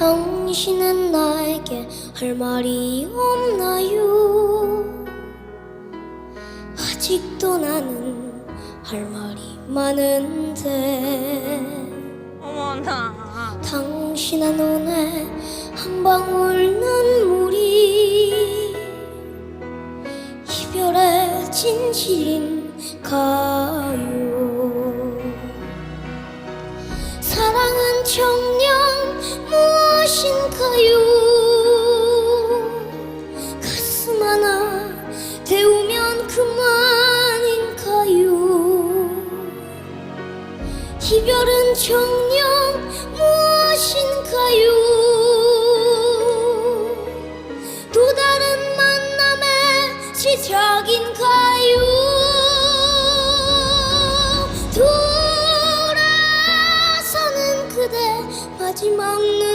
당신은 나에게 할 말이 없나요? 아직도 나는 할 말이 많은데 어머나. 당신의 눈에 한 방울 눈물이 이별의 진실인가요? 사랑은 정말 없어요. 가슴 하나 데우면 그만인가요? 이별은 정녕 무엇인가요? 또 다른 만남의 시작인가요? 돌아서는 그대 마지막 눈.